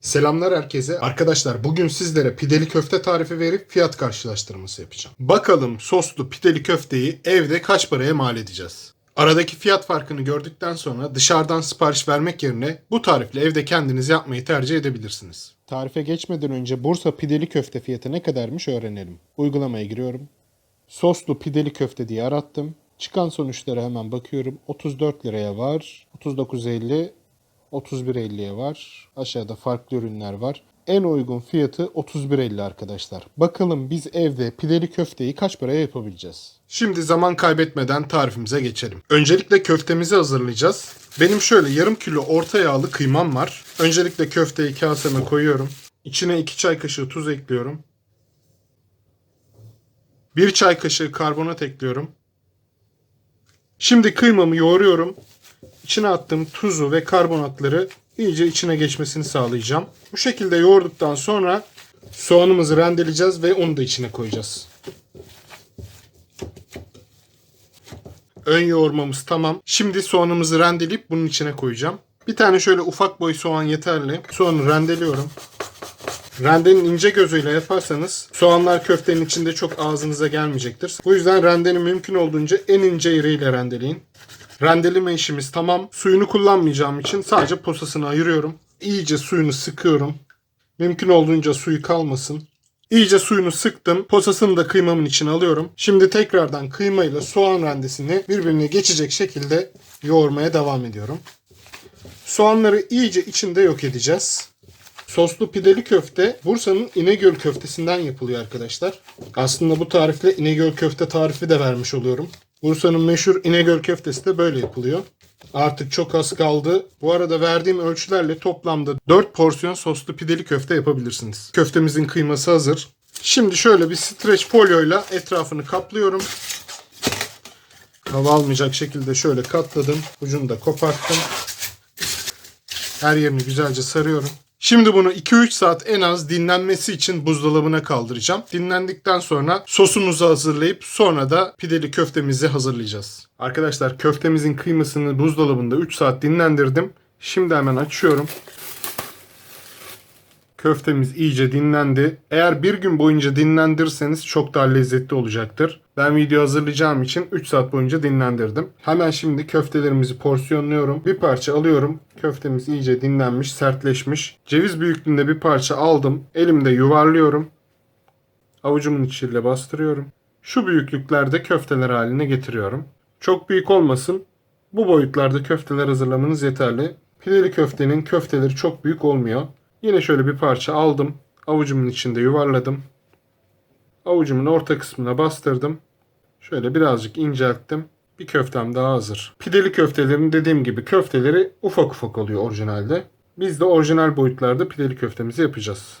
Selamlar herkese. Arkadaşlar bugün sizlere pideli köfte tarifi verip fiyat karşılaştırması yapacağım. Bakalım soslu pideli köfteyi evde kaç paraya mal edeceğiz? Aradaki fiyat farkını gördükten sonra dışarıdan sipariş vermek yerine bu tarifle evde kendiniz yapmayı tercih edebilirsiniz. Tarife geçmeden önce Bursa pideli köfte fiyatı ne kadarmış öğrenelim. Uygulamaya giriyorum. Soslu pideli köfte diye arattım. Çıkan sonuçlara hemen bakıyorum. 34 liraya var. 39.50 31.50'ye var. Aşağıda farklı ürünler var. En uygun fiyatı 31.50 arkadaşlar. Bakalım biz evde pideli köfteyi kaç paraya yapabileceğiz? Şimdi zaman kaybetmeden tarifimize geçelim. Öncelikle köftemizi hazırlayacağız. Benim şöyle yarım kilo orta yağlı kıymam var. Öncelikle köfteyi kaseme koyuyorum. İçine 2 çay kaşığı tuz ekliyorum. 1 çay kaşığı karbonat ekliyorum. Şimdi kıymamı yoğuruyorum. İçine attığım tuzu ve karbonatları iyice içine geçmesini sağlayacağım. Bu şekilde yoğurduktan sonra soğanımızı rendeleyeceğiz ve onu da içine koyacağız. Ön yoğurmamız tamam. Şimdi soğanımızı rendeleyip bunun içine koyacağım. Bir tane şöyle ufak boy soğan yeterli. Soğanı rendeliyorum. Rendenin ince gözüyle yaparsanız soğanlar köftenin içinde çok ağzınıza gelmeyecektir. Bu yüzden rendeni mümkün olduğunca en ince yeriyle rendeleyin. Rendeleme işimiz tamam. Suyunu kullanmayacağım için sadece posasını ayırıyorum. İyice suyunu sıkıyorum. Mümkün olduğunca suyu kalmasın. İyice suyunu sıktım. Posasını da kıymamın içine alıyorum. Şimdi tekrardan kıyma ile soğan rendesini birbirine geçecek şekilde yoğurmaya devam ediyorum. Soğanları iyice içinde yok edeceğiz. Soslu pideli köfte Bursa'nın İnegöl köftesinden yapılıyor arkadaşlar. Aslında bu tarifle İnegöl köfte tarifi de vermiş oluyorum. Bursa'nın meşhur İnegöl köftesi de böyle yapılıyor. Artık çok az kaldı. Bu arada verdiğim ölçülerle toplamda 4 porsiyon soslu pideli köfte yapabilirsiniz. Köftemizin kıyması hazır. Şimdi şöyle bir streç folyoyla etrafını kaplıyorum. Hava almayacak şekilde şöyle katladım. Ucunu da koparttım. Her yerini güzelce sarıyorum. Şimdi bunu 2-3 saat en az dinlenmesi için buzdolabına kaldıracağım. Dinlendikten sonra sosumuzu hazırlayıp sonra da pideli köftemizi hazırlayacağız. Arkadaşlar köftemizin kıymasını buzdolabında 3 saat dinlendirdim. Şimdi hemen açıyorum. Köftemiz iyice dinlendi. Eğer bir gün boyunca dinlendirirseniz çok daha lezzetli olacaktır. Ben video hazırlayacağım için 3 saat boyunca dinlendirdim. Hemen şimdi köftelerimizi porsiyonluyorum. Bir parça alıyorum. Köftemiz iyice dinlenmiş, sertleşmiş. Ceviz büyüklüğünde bir parça aldım. Elimde yuvarlıyorum. Avucumun içiyle bastırıyorum. Şu büyüklüklerde köfteler haline getiriyorum. Çok büyük olmasın. Bu boyutlarda köfteler hazırlamanız yeterli. Pideli köftenin köfteleri çok büyük olmuyor. Yine şöyle bir parça aldım. Avucumun içinde yuvarladım. Avucumun orta kısmına bastırdım. Şöyle birazcık incelttim. Bir köftem daha hazır. Pideli köftelerin dediğim gibi köfteleri ufak ufak oluyor orijinalde. Biz de orijinal boyutlarda pideli köftemizi yapacağız.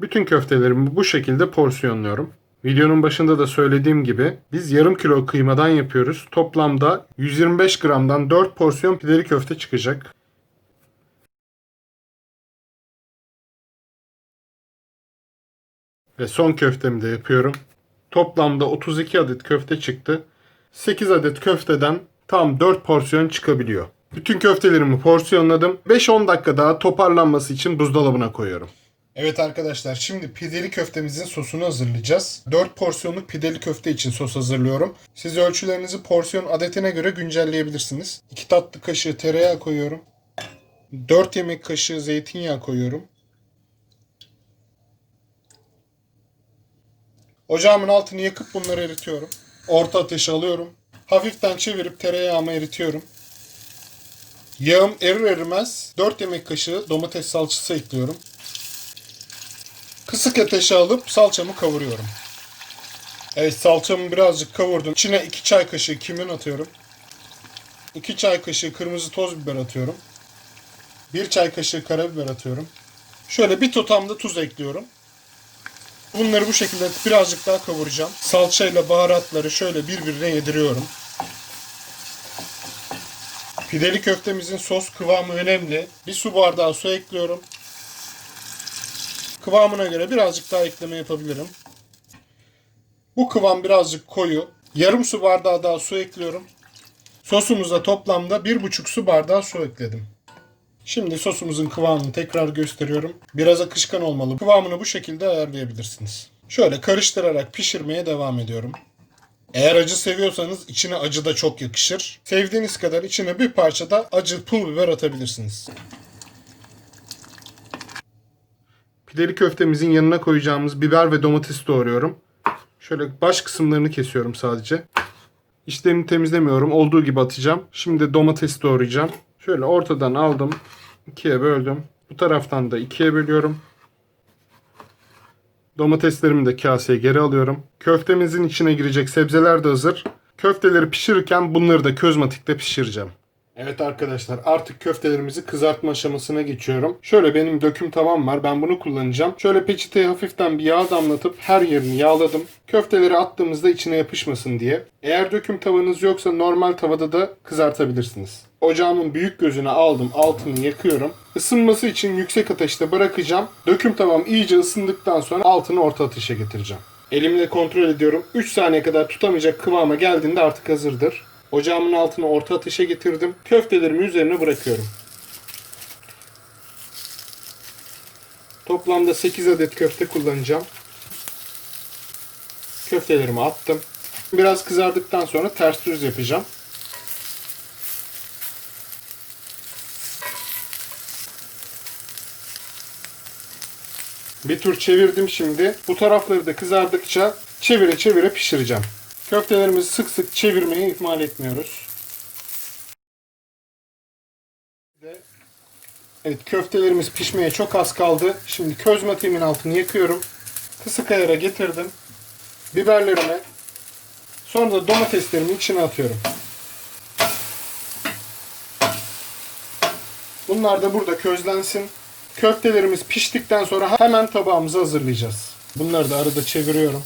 Bütün köftelerimi bu şekilde porsiyonluyorum. Videonun başında da söylediğim gibi biz yarım kilo kıymadan yapıyoruz. Toplamda 125 gramdan 4 porsiyon pideli köfte çıkacak. Ve son köftemi de yapıyorum. Toplamda 32 adet köfte çıktı. 8 adet köfteden tam 4 porsiyon çıkabiliyor. Bütün köftelerimi porsiyonladım. 5-10 dakika daha toparlanması için buzdolabına koyuyorum. Evet arkadaşlar şimdi pideli köftemizin sosunu hazırlayacağız. 4 porsiyonluk pideli köfte için sos hazırlıyorum. Siz ölçülerinizi porsiyon adetine göre güncelleyebilirsiniz. 2 tatlı kaşığı tereyağı koyuyorum. 4 yemek kaşığı zeytinyağı koyuyorum. Ocağımın altını yakıp bunları eritiyorum. Orta ateşe alıyorum. Hafiften çevirip tereyağımı eritiyorum. Yağım erir erimez 4 yemek kaşığı domates salçası ekliyorum. Kısık ateşe alıp salçamı kavuruyorum. Evet salçamı birazcık kavurdum. İçine 2 çay kaşığı kimyon atıyorum. 2 çay kaşığı kırmızı toz biber atıyorum. 1 çay kaşığı karabiber atıyorum. Şöyle bir tutam da tuz ekliyorum. Bunları bu şekilde birazcık daha kavuracağım. Salçayla baharatları şöyle birbirine yediriyorum. Pideli köftemizin sos kıvamı önemli. Bir su bardağı su ekliyorum. Kıvamına göre birazcık daha ekleme yapabilirim. Bu kıvam birazcık koyu. Yarım su bardağı daha su ekliyorum. Sosumuza toplamda 1,5 su bardağı su ekledim. Şimdi sosumuzun kıvamını tekrar gösteriyorum. Biraz akışkan olmalı. Kıvamını bu şekilde ayarlayabilirsiniz. Şöyle karıştırarak pişirmeye devam ediyorum. Eğer acı seviyorsanız içine acı da çok yakışır. Sevdiğiniz kadar içine bir parça da acı pul biber atabilirsiniz. Pideli köftemizin yanına koyacağımız biber ve domates doğruyorum. Şöyle baş kısımlarını kesiyorum sadece. İçlerini temizlemiyorum. Olduğu gibi atacağım. Şimdi domates doğrayacağım. Şöyle ortadan aldım. ikiye böldüm. Bu taraftan da ikiye bölüyorum. Domateslerimi de kaseye geri alıyorum. Köftemizin içine girecek sebzeler de hazır. Köfteleri pişirirken bunları da közmatikte pişireceğim. Evet arkadaşlar artık köftelerimizi kızartma aşamasına geçiyorum. Şöyle benim döküm tavam var. Ben bunu kullanacağım. Şöyle peçeteye hafiften bir yağ damlatıp her yerini yağladım. Köfteleri attığımızda içine yapışmasın diye. Eğer döküm tavanız yoksa normal tavada da kızartabilirsiniz. Ocağımın büyük gözüne aldım. Altını yakıyorum. Isınması için yüksek ateşte bırakacağım. Döküm tavam iyice ısındıktan sonra altını orta ateşe getireceğim. Elimle kontrol ediyorum. 3 saniye kadar tutamayacak kıvama geldiğinde artık hazırdır. Ocağımın altını orta ateşe getirdim. Köftelerimi üzerine bırakıyorum. Toplamda 8 adet köfte kullanacağım. Köftelerimi attım. Biraz kızardıktan sonra ters düz yapacağım. Bir tur çevirdim şimdi. Bu tarafları da kızardıkça çevire çevire pişireceğim. Köftelerimizi sık sık çevirmeyi ihmal etmiyoruz. Evet köftelerimiz pişmeye çok az kaldı. Şimdi közmatiğimin altını yakıyorum. Kısık ayara getirdim. Biberlerimi sonra da domateslerimi içine atıyorum. Bunlar da burada közlensin. Köftelerimiz piştikten sonra hemen tabağımızı hazırlayacağız. Bunları da arada çeviriyorum.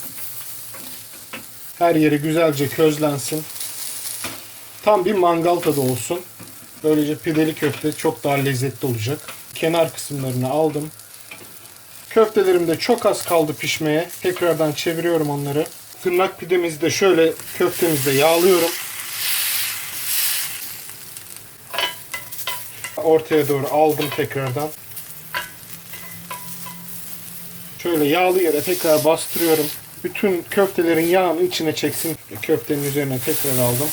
Her yeri güzelce közlensin. Tam bir mangal tadı olsun. Böylece pideli köfte çok daha lezzetli olacak. Kenar kısımlarını aldım. Köftelerim de çok az kaldı pişmeye. Tekrardan çeviriyorum onları. Tırnak pidemizi de şöyle köftemizde yağlıyorum. Ortaya doğru aldım tekrardan. Şöyle yağlı yere tekrar bastırıyorum. Bütün köftelerin yağını içine çeksin. Köftenin üzerine tekrar aldım.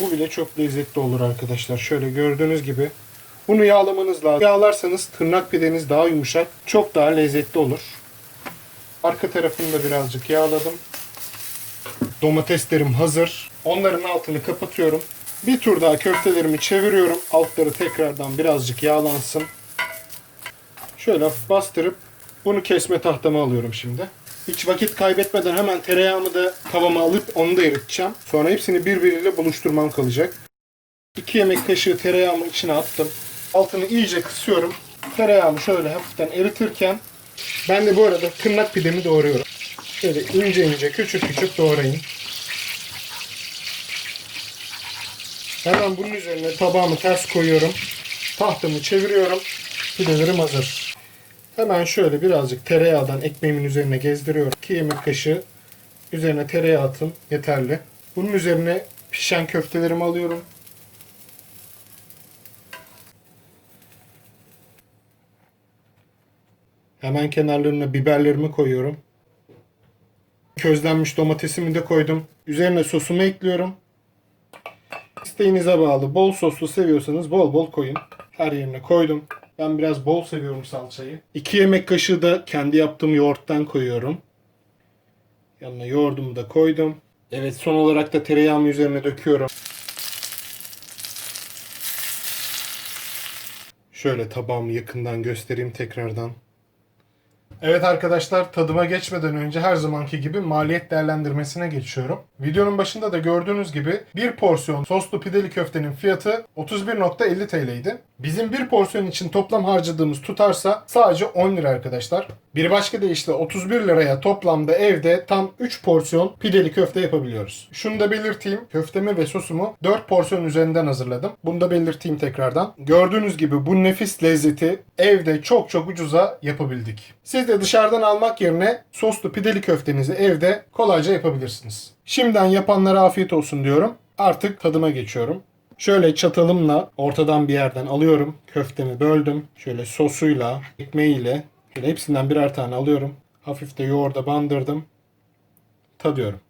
Bu bile çok lezzetli olur arkadaşlar. Şöyle gördüğünüz gibi. Bunu yağlamanız lazım. Yağlarsanız tırnak pideniz daha yumuşak. Çok daha lezzetli olur. Arka tarafını da birazcık yağladım. Domateslerim hazır. Onların altını kapatıyorum. Bir tur daha köftelerimi çeviriyorum. Altları tekrardan birazcık yağlansın. Şöyle bastırıp bunu kesme tahtama alıyorum şimdi. Hiç vakit kaybetmeden hemen tereyağımı da tavama alıp onu da eriteceğim. Sonra hepsini birbiriyle buluşturmam kalacak. 2 yemek kaşığı tereyağımı içine attım. Altını iyice kısıyorum. Tereyağımı şöyle hafiften eritirken ben de bu arada tırnak pidemi doğruyorum. Şöyle ince ince küçük küçük doğrayın. Hemen bunun üzerine tabağımı ters koyuyorum. Tahtamı çeviriyorum. Pidelerim hazır. Hemen şöyle birazcık tereyağdan ekmeğimin üzerine gezdiriyorum. 2 yemek kaşığı üzerine tereyağı atın. Yeterli. Bunun üzerine pişen köftelerimi alıyorum. Hemen kenarlarına biberlerimi koyuyorum. Közlenmiş domatesimi de koydum. Üzerine sosumu ekliyorum. İsteğinize bağlı. Bol soslu seviyorsanız bol bol koyun. Her yerine koydum. Ben biraz bol seviyorum salçayı. 2 yemek kaşığı da kendi yaptığım yoğurttan koyuyorum. Yanına yoğurdumu da koydum. Evet son olarak da tereyağımı üzerine döküyorum. Şöyle tabağımı yakından göstereyim tekrardan. Evet arkadaşlar tadıma geçmeden önce her zamanki gibi maliyet değerlendirmesine geçiyorum. Videonun başında da gördüğünüz gibi bir porsiyon soslu pideli köftenin fiyatı 31.50 TL idi. Bizim bir porsiyon için toplam harcadığımız tutarsa sadece 10 lira arkadaşlar. Bir başka deyişle 31 liraya toplamda evde tam 3 porsiyon pideli köfte yapabiliyoruz. Şunu da belirteyim. Köftemi ve sosumu 4 porsiyon üzerinden hazırladım. Bunu da belirteyim tekrardan. Gördüğünüz gibi bu nefis lezzeti evde çok çok ucuza yapabildik. Siz de dışarıdan almak yerine soslu pideli köftenizi evde kolayca yapabilirsiniz. Şimdiden yapanlara afiyet olsun diyorum. Artık tadıma geçiyorum. Şöyle çatalımla ortadan bir yerden alıyorum. Köftemi böldüm. Şöyle sosuyla, ekmeğiyle şöyle hepsinden birer tane alıyorum. Hafif de yoğurda bandırdım. Tadıyorum.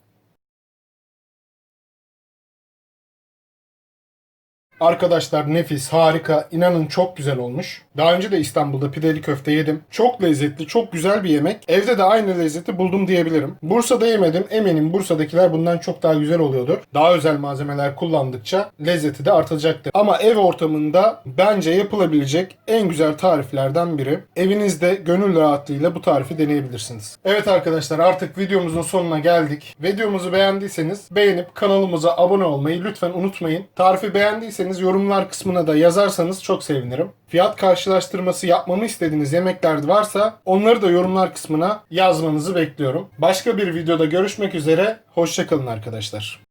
Arkadaşlar nefis, harika, inanın çok güzel olmuş. Daha önce de İstanbul'da pideli köfte yedim. Çok lezzetli, çok güzel bir yemek. Evde de aynı lezzeti buldum diyebilirim. Bursa'da yemedim. Eminim Bursa'dakiler bundan çok daha güzel oluyordur. Daha özel malzemeler kullandıkça lezzeti de artacaktır. Ama ev ortamında bence yapılabilecek en güzel tariflerden biri. Evinizde gönül rahatlığıyla bu tarifi deneyebilirsiniz. Evet arkadaşlar artık videomuzun sonuna geldik. Videomuzu beğendiyseniz beğenip kanalımıza abone olmayı lütfen unutmayın. Tarifi beğendiyseniz yorumlar kısmına da yazarsanız çok sevinirim. Fiyat karşılaştırması yapmamı istediğiniz yemekler varsa onları da yorumlar kısmına yazmanızı bekliyorum. Başka bir videoda görüşmek üzere. Hoşçakalın arkadaşlar.